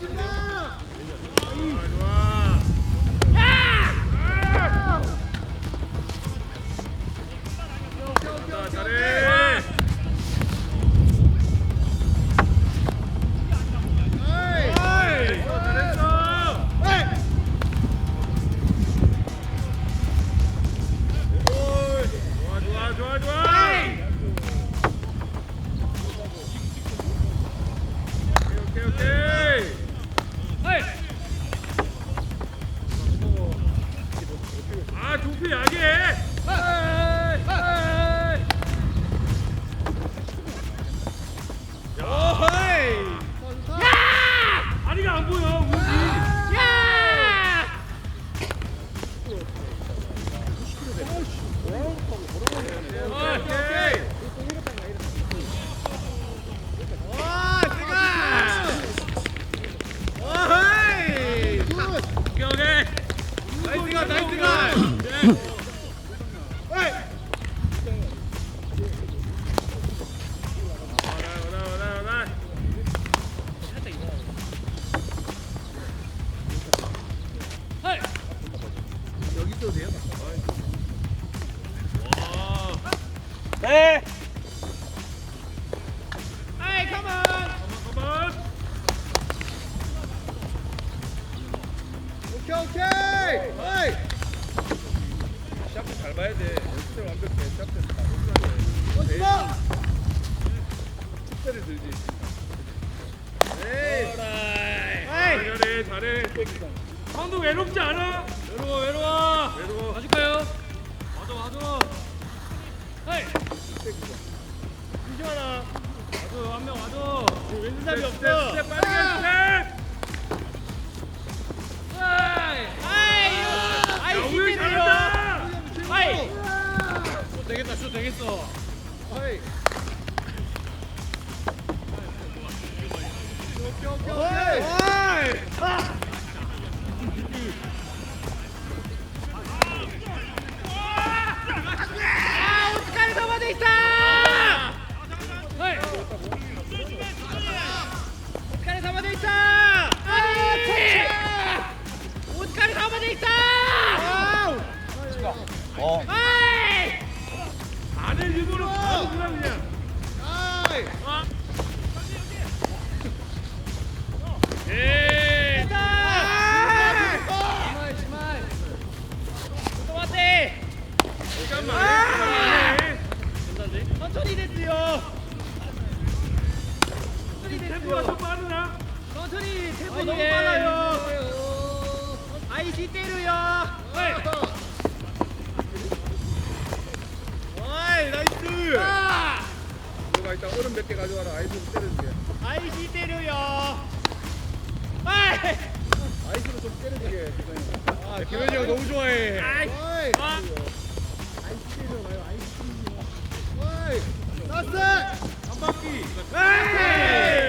Thank you. 诶 너무 이게. 빨라요. 아이씨 때려요. 네. 어이. 나이스. 아! 누가 일단 얼음 몇 개 가져와라 아이스 때려주게 아이씨 때려요. 아이스로 좀 때려주게 아 네, 기현이 형 너무 좋아해 아이. 어이 아. 아이스 때려봐요 아이스 때려 어이 나스 한 바퀴 에이.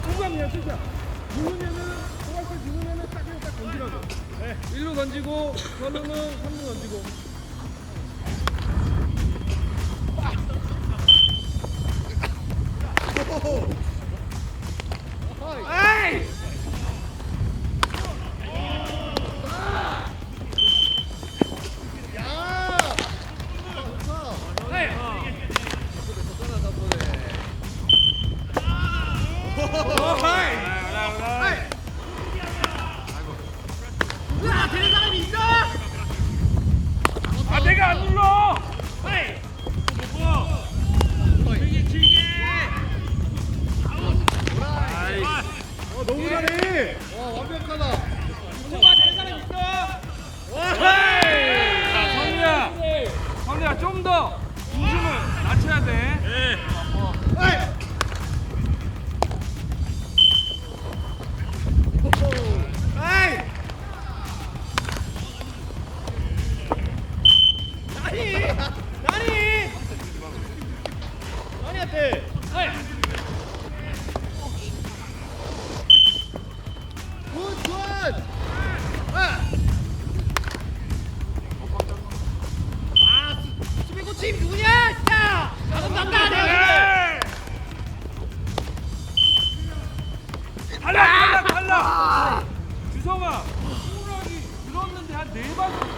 거의 공감이야 진짜. 누르면은 공항에 누르면은 딱 그냥 딱 던지라고. 네. 1루 던지고 선우는 3루 던지고. 빡! 오호호.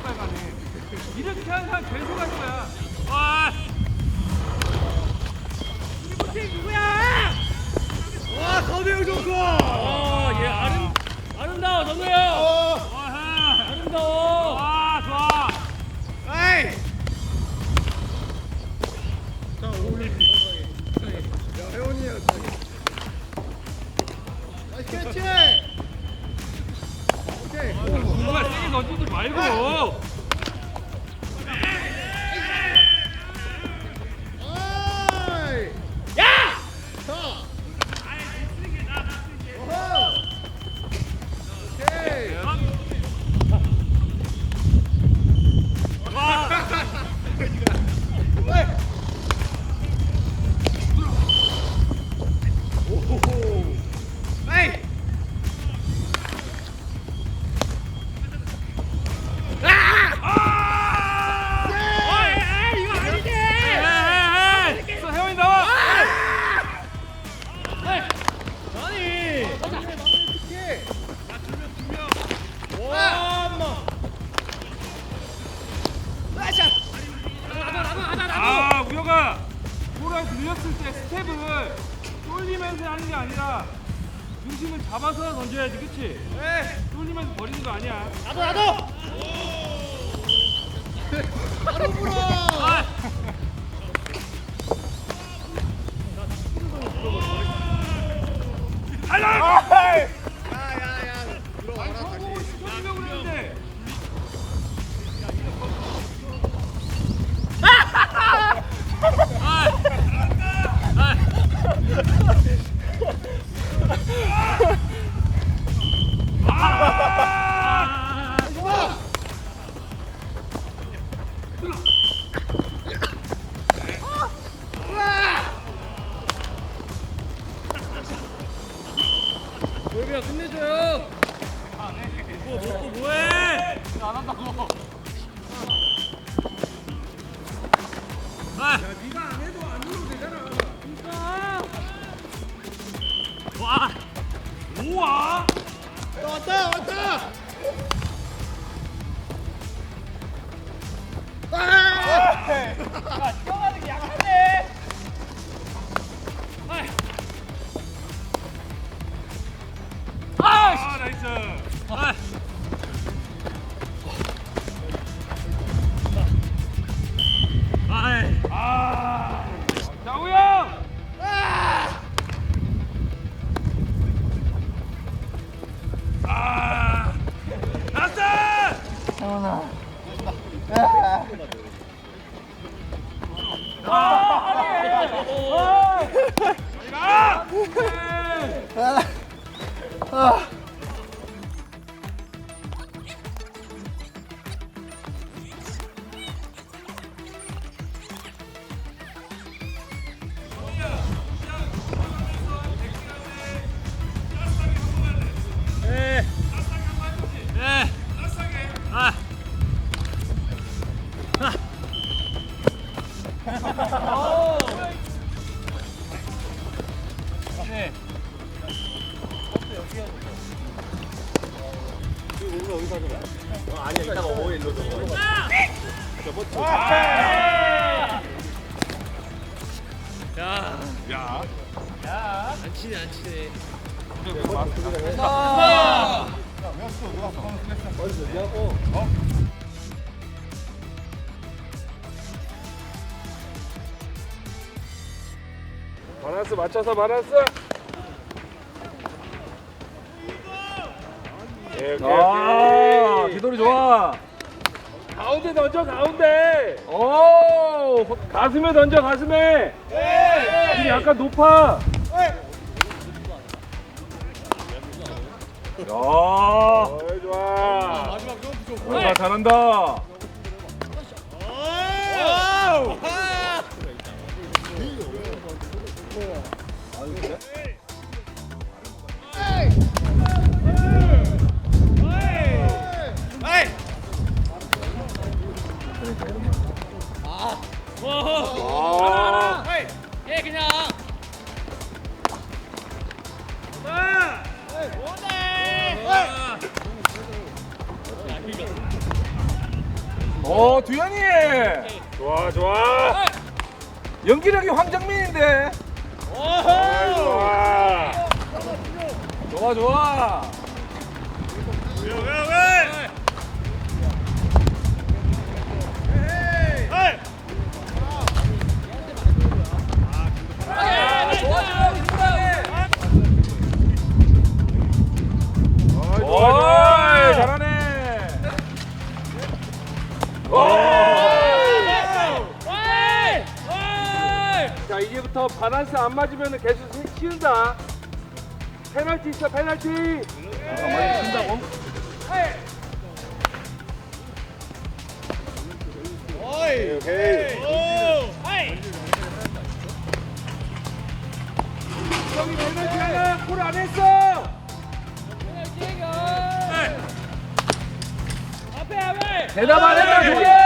가네 이렇게 항상 계속 할 거야. 아심 누구야. 와 서대영 좋고 어얘 아름 아름다워 정우야 아하 아름다워. 와 좋아. 에이. 야 혜원이야. 나이스 캐치 말고 잡아서 던져야지 그치? 쫄리면서 버리는 거 아니야 나도, 나도! 바로 불어 달라! 우와 왔다 왔다 아! 안 치네, 안 치네. 바란스 맞춰서 바란스. 예, 아, 기돌이 좋아. 가운데 던져 가운데. 오, 가슴에 던져 가슴에. 네. 약간 높아. 야, 어이, 좋아. 마지막 점프 좀 아, 잘한다. 에이! 오 두현이. 좋아 좋아. 연기력이 황정민인데. 좋아 좋아 좋아 바란스 안 맞으면 계속 치운다 페널티 있어 페널티 많이 친다고 오케이 저기 페널티 하나 콜안 했어 앞에 앞에. 대답 안 했다 그게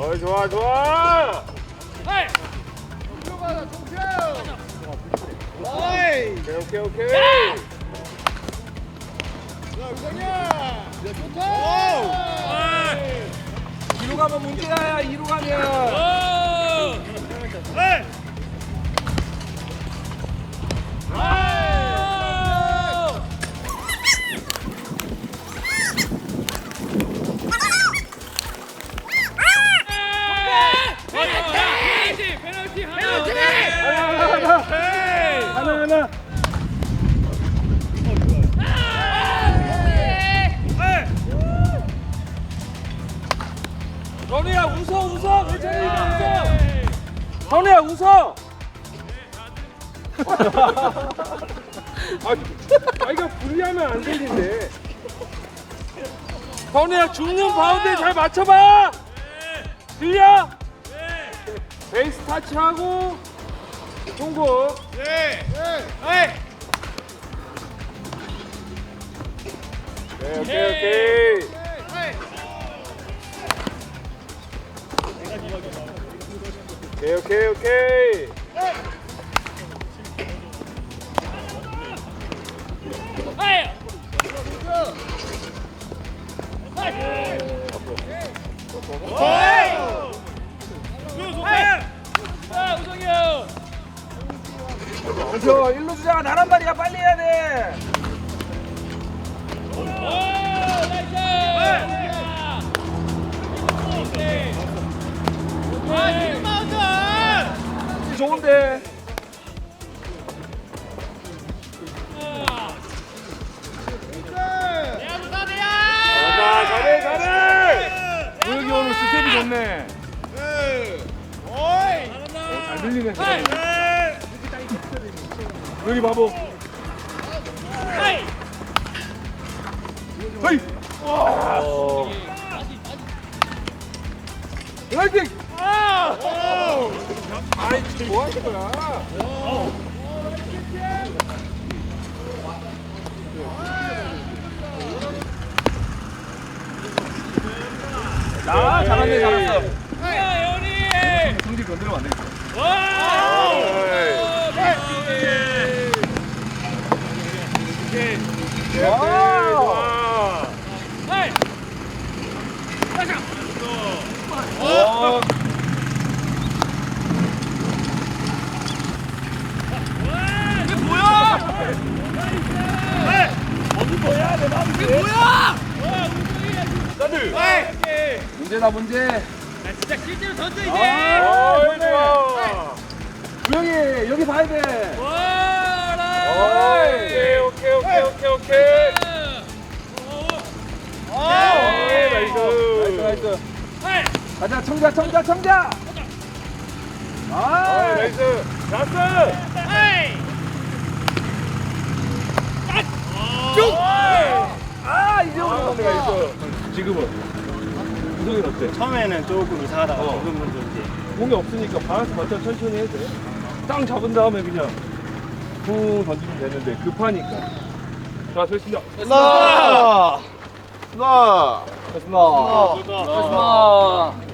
어이 좋아 좋아. 오케이. 오케이 오케이 야! 이로 가면 문제야 이로 가면. 오! 선우야 죽는 바운드에 잘 맞춰봐. 들려? 베이스 타치하고 송구 네, 오케이 오케이. 오케이. 오케이 오케이. 하이! 그래서 일로 주자가 나란 말이야 빨리 해야 돼 오, 나이스! 야! 오케이. 아, 지금 마운드! 좋은데 여기 바보! 헤이 화이팅 아이 지금 뭐 하는 거야 아 잘하네 잘했어 야, 연이! 성질 건드리면 안 되겠어 와! 와! 어. 문제다 문제 진짜 실제로 던져 이제! 아, 어이 좋아 우영이 여기 봐야 돼 와! 네, 오케이 오케이 네. 오케이 오케이 오케이. 오케이, 나이스. 나이스 나이스. 가자 청자 청자 청자. 아, 아 나이스. 라스. 쭉. 아, 아 이제 오는 아, 건가 있어. 지금은 구성이 어때? 처음에는 조금 이상하다가 어. 지금은 좀 이제 공이 없으니까 바람스 맞춰 천천히 해도 돼. 땅 잡은 다음에 그냥 쿵 던지면 되는데 급하니까 자 좋습니다 나! 나! 됐습니다. 됐습니다.